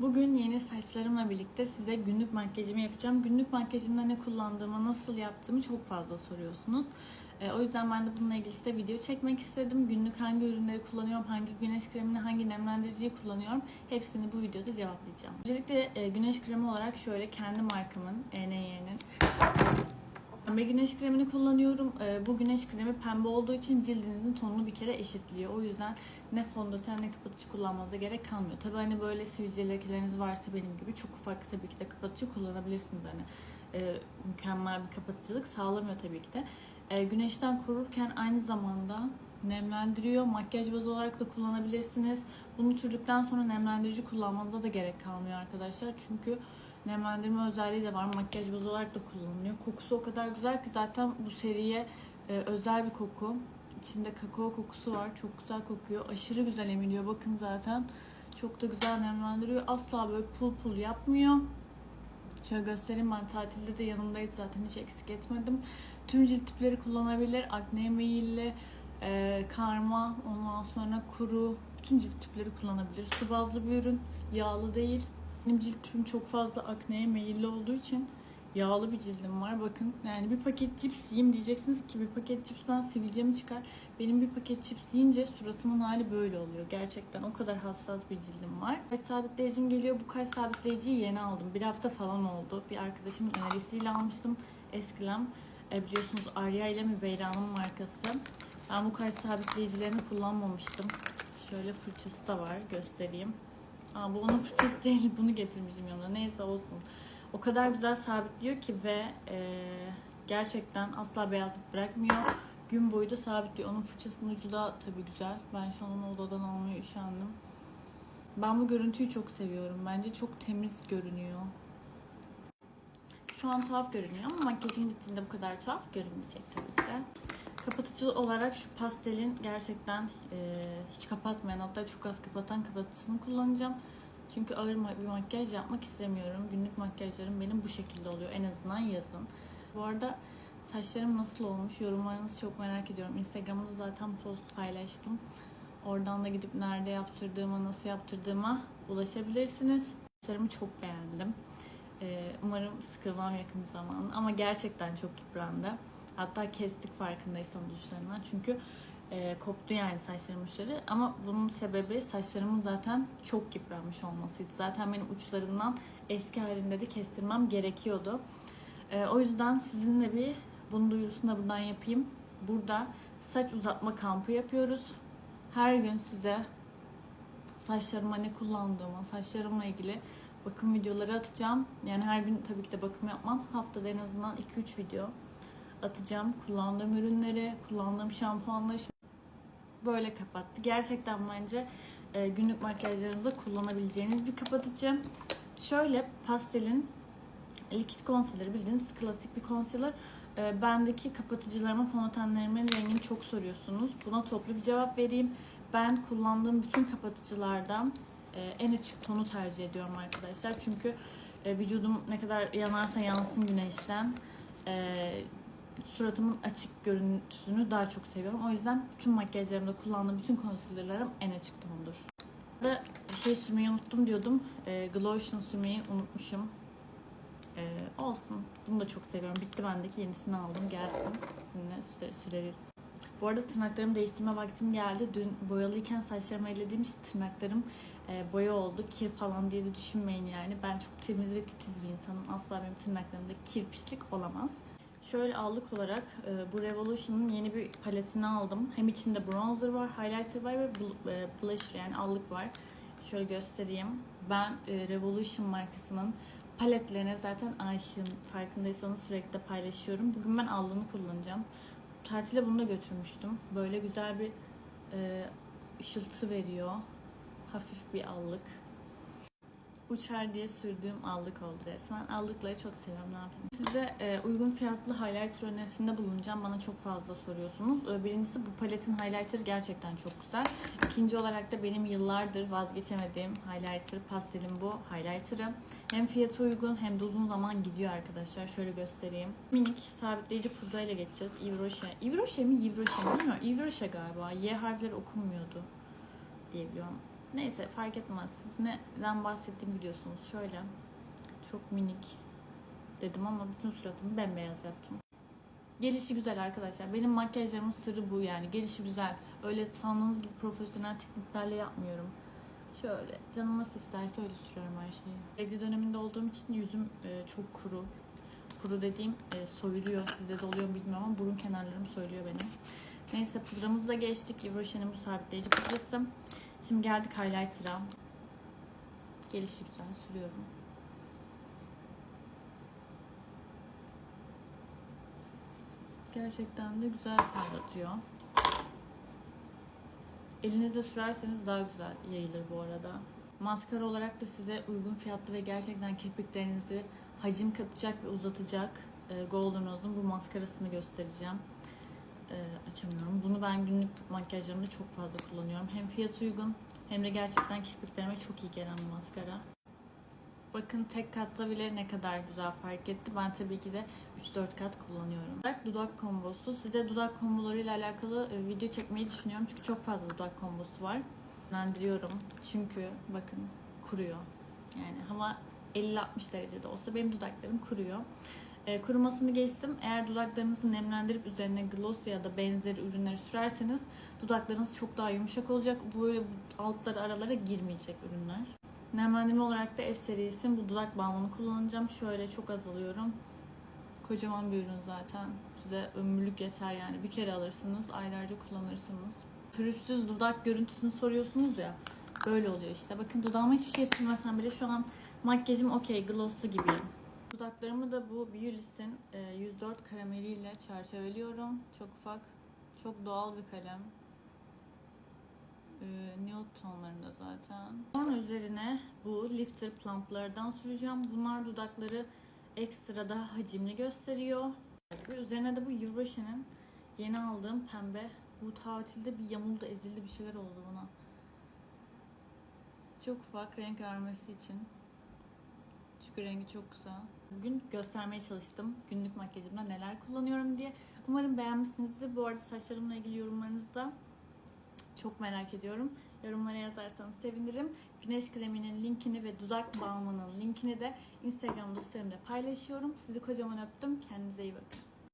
Bugün yeni saçlarımla birlikte size günlük makyajımı yapacağım. Günlük makyajımda ne kullandığımı, nasıl yaptığımı çok fazla soruyorsunuz. Ee, o yüzden ben de bununla ilgili size video çekmek istedim. Günlük hangi ürünleri kullanıyorum, hangi güneş kremini, hangi nemlendiriciyi kullanıyorum hepsini bu videoda cevaplayacağım. Öncelikle e, güneş kremi olarak şöyle kendi markamın, ENY'nin Pembe güneş kremini kullanıyorum. Ee, Bu güneş kremi pembe olduğu için cildinizin tonunu bir kere eşitliyor. O yüzden ne fondöten ne kapatıcı kullanmanıza gerek kalmıyor. Tabii hani böyle sivilce lekeleriniz varsa benim gibi çok ufak tabii ki de kapatıcı kullanabilirsiniz. Hani e, mükemmel bir kapatıcılık sağlamıyor tabii ki de. E, güneşten korurken aynı zamanda nemlendiriyor. Makyaj bazı olarak da kullanabilirsiniz. Bunu sürdükten sonra nemlendirici kullanmanıza da gerek kalmıyor arkadaşlar. Çünkü nemlendirme özelliği de var. Makyaj bazı olarak da kullanılıyor. Kokusu o kadar güzel ki zaten bu seriye e, özel bir koku. İçinde kakao kokusu var. Çok güzel kokuyor. Aşırı güzel emiliyor. Bakın zaten. Çok da güzel nemlendiriyor. Asla böyle pul pul yapmıyor. Şöyle göstereyim ben tatilde de yanımdaydı zaten hiç eksik etmedim. Tüm cilt tipleri kullanabilir. Akneye meyilli, e, karma, ondan sonra kuru. Bütün cilt tipleri kullanabilir. Su bazlı bir ürün. Yağlı değil. Benim cilt tipim çok fazla akneye meyilli olduğu için yağlı bir cildim var. Bakın yani bir paket cips yiyeyim diyeceksiniz ki bir paket cipsten sivilce mi çıkar? Benim bir paket cips yiyince suratımın hali böyle oluyor. Gerçekten o kadar hassas bir cildim var. Kaş sabitleyicim geliyor. Bu kaş sabitleyiciyi yeni aldım. Bir hafta falan oldu. Bir arkadaşımın önerisiyle almıştım. Eskilem. E, biliyorsunuz Arya ile Mübeyra'nın markası. Ben bu kaş sabitleyicilerini kullanmamıştım. Şöyle fırçası da var. Göstereyim. Aa, bu onun fırçası değil. Bunu getirmişim yanımda. Neyse olsun. O kadar güzel sabitliyor ki ve e, gerçekten asla beyazlık bırakmıyor. Gün boyu da sabitliyor. Onun fırçasının ucu da tabii güzel. Ben şu an onu odadan almaya üşendim. Ben bu görüntüyü çok seviyorum. Bence çok temiz görünüyor. Şu an tuhaf görünüyor ama makyajım bittiğinde bu kadar tuhaf görünmeyecek tabii ki de. Kapatıcı olarak şu pastelin gerçekten e, hiç kapatmayan hatta çok az kapatan kapatıcısını kullanacağım. Çünkü ağır bir makyaj yapmak istemiyorum. Günlük makyajlarım benim bu şekilde oluyor en azından yazın. Bu arada saçlarım nasıl olmuş yorumlarınızı çok merak ediyorum. Instagram'da zaten post paylaştım. Oradan da gidip nerede yaptırdığıma, nasıl yaptırdığıma ulaşabilirsiniz. Saçlarımı çok beğendim. Ee, umarım sıkılmam yakın bir zamanda. Ama gerçekten çok yıprandı. Hatta kestik farkındaysanız uçlarından. Çünkü e, koptu yani saçlarım uçları. Ama bunun sebebi saçlarımın zaten çok yıpranmış olmasıydı. Zaten benim uçlarından eski halinde de kestirmem gerekiyordu. E, o yüzden sizinle bir bunun duyurusunu da buradan yapayım. Burada saç uzatma kampı yapıyoruz. Her gün size saçlarıma ne kullandığımı, saçlarımla ilgili bakım videoları atacağım. Yani her gün tabii ki de bakım yapmam. Haftada en azından 2-3 video atacağım. Kullandığım ürünleri, kullandığım şampuanları böyle kapattı. Gerçekten bence e, günlük makyajlarınızda kullanabileceğiniz bir kapatıcı. Şöyle pastelin likit concealer bildiğiniz klasik bir concealer. E, bendeki kapatıcılarıma, fondötenlerimin rengini çok soruyorsunuz. Buna toplu bir cevap vereyim. Ben kullandığım bütün kapatıcılardan e, en açık tonu tercih ediyorum arkadaşlar. Çünkü e, vücudum ne kadar yanarsa yansın güneşten e, suratımın açık görüntüsünü daha çok seviyorum. O yüzden bütün makyajlarımda kullandığım bütün concealerlarım en açık tondur. Da bir şey sürmeyi unuttum diyordum. E, Glotion sürmeyi unutmuşum. E, olsun. Bunu da çok seviyorum. Bitti bendeki yenisini aldım. Gelsin. Sizinle süre- süreriz. Bu arada tırnaklarımı değiştirme vaktim geldi. Dün boyalıyken saçlarımı ellediğim için tırnaklarım e, boya oldu. Kir falan diye de düşünmeyin yani. Ben çok temiz ve titiz bir insanım. Asla benim tırnaklarımda kir pislik olamaz. Şöyle allık olarak e, bu Revolution'un yeni bir paletini aldım. Hem içinde bronzer var, highlighter var ve e, blush yani allık var. Şöyle göstereyim. Ben e, Revolution markasının paletlerine zaten aşığım. Farkındaysanız sürekli de paylaşıyorum. Bugün ben allığını kullanacağım. Tatile bunu da götürmüştüm. Böyle güzel bir e, ışıltı veriyor. Hafif bir allık. Uçar diye sürdüğüm allık oldu resmen. Allıkları çok seviyorum ne yapayım. Size e, uygun fiyatlı highlighter önerisinde bulunacağım. Bana çok fazla soruyorsunuz. E, birincisi bu paletin highlighter gerçekten çok güzel. İkinci olarak da benim yıllardır vazgeçemediğim highlighter pastelim bu highlighter'ı. Hem fiyatı uygun hem de uzun zaman gidiyor arkadaşlar. Şöyle göstereyim. Minik sabitleyici pudrayla geçeceğiz. Yves Rocher mi? Rocher mi? Bilmiyorum. Rocher galiba. Y harfleri okunmuyordu diye biliyorum. Neyse fark etmez. Siz neden bahsettiğimi biliyorsunuz. Şöyle çok minik dedim ama bütün suratımı bembeyaz yaptım. Gelişi güzel arkadaşlar. Benim makyajlarımın sırrı bu yani. Gelişi güzel. Öyle sandığınız gibi profesyonel tekniklerle yapmıyorum. Şöyle canım nasıl isterse öyle sürüyorum her şeyi. Evli döneminde olduğum için yüzüm e, çok kuru. Kuru dediğim e, soyuluyor. Sizde de oluyor bilmiyorum ama burun kenarlarım soyuluyor benim. Neyse pudramızı da geçtik. Yves Rocher'in bu sabitleyici pudrası. Şimdi geldik highlighter'a. Gelişi güzel sürüyorum. Gerçekten de güzel parlatıyor. Elinizde sürerseniz daha güzel yayılır bu arada. Maskara olarak da size uygun fiyatlı ve gerçekten kirpiklerinizi hacim katacak ve uzatacak e, Golden Rose'un bu maskarasını göstereceğim. E, açamıyorum. Bunu ben günlük makyajlarımda çok fazla kullanıyorum. Hem fiyatı uygun hem de gerçekten kirpiklerime çok iyi gelen maskara. Bakın tek katta bile ne kadar güzel fark etti. Ben tabii ki de 3-4 kat kullanıyorum. Dudak, dudak kombosu. Size dudak kombolarıyla alakalı e, video çekmeyi düşünüyorum. Çünkü çok fazla dudak kombosu var. Yönlendiriyorum. Çünkü bakın kuruyor. Yani hava 50-60 derecede olsa benim dudaklarım kuruyor. E, kurumasını geçtim. Eğer dudaklarınızı nemlendirip üzerine gloss ya da benzeri ürünleri sürerseniz dudaklarınız çok daha yumuşak olacak. Böyle altları aralara girmeyecek ürünler. Nemlendirme olarak da S serisi bu dudak balmını kullanacağım. Şöyle çok az alıyorum. Kocaman bir ürün zaten. Size ömürlük yeter yani. Bir kere alırsınız, aylarca kullanırsınız. Pürüzsüz dudak görüntüsünü soruyorsunuz ya. Böyle oluyor işte. Bakın dudağıma hiçbir şey sürmesem bile şu an makyajım okey, glosslu gibiyim. Dudaklarımı da bu Biolis'in e, 104 karameliyle çerçeveliyorum. Çok ufak, çok doğal bir kalem. E, nude tonlarında zaten. Sonra üzerine bu lifter plumplardan süreceğim. Bunlar dudakları ekstra daha hacimli gösteriyor. Üzerine de bu Rocher'in yeni aldığım pembe. Bu tatilde bir yamuldu, ezildi bir şeyler oldu buna. Çok ufak renk vermesi için. Çünkü rengi çok güzel. Bugün göstermeye çalıştım günlük makyajımda neler kullanıyorum diye. Umarım beğenmişsinizdir. Bu arada saçlarımla ilgili yorumlarınızı da çok merak ediyorum. Yorumlara yazarsanız sevinirim. Güneş kreminin linkini ve dudak balmının linkini de Instagram story'imde paylaşıyorum. Sizi kocaman öptüm. Kendinize iyi bakın.